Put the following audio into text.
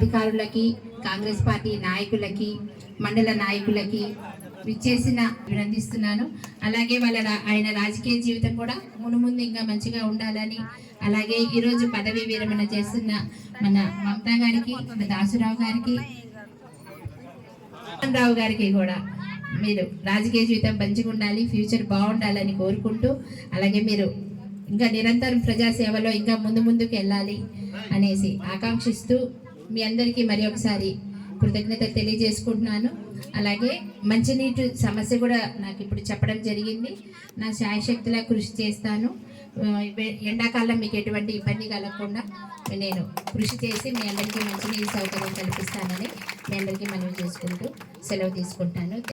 అధికారులకి కాంగ్రెస్ పార్టీ నాయకులకి మండల నాయకులకి విచ్చేసిన అభినందిస్తున్నాను. అలాగే వాళ్ళ రా- ఆయన రాజకీయ జీవితం కూడా మునుముందు ఇంకా మంచిగా ఉండాలని అలాగే ఈరోజు పదవీ విరమణ చేస్తున్న మన మమతా గారికి మన దాసురావు గారికి రావు గారికి కూడా మీరు రాజకీయ జీవితం మంచిగా ఉండాలి ఫ్యూచర్ బాగుండాలని కోరుకుంటూ అలాగే మీరు ఇంకా నిరంతరం ప్రజాసేవలో ఇంకా ముందు ముందుకు వెళ్ళాలి అనేసి ఆకాంక్షిస్తూ మీ అందరికీ మరి ఒకసారి కృతజ్ఞత తెలియజేసుకుంటున్నాను. అలాగే మంచినీటి సమస్య కూడా నాకు ఇప్పుడు చెప్పడం జరిగింది. నా శాయశక్తిలా కృషి చేస్తాను. ఎండాకాలం మీకు ఎటువంటి ఇబ్బంది కలగకుండా నేను కృషి చేసి మీ అందరికీ మంచినీటి సౌకర్యం కల్పిస్తానని మీ అందరికీ మనవి చేసుకుంటూ సెలవు తీసుకుంటాను.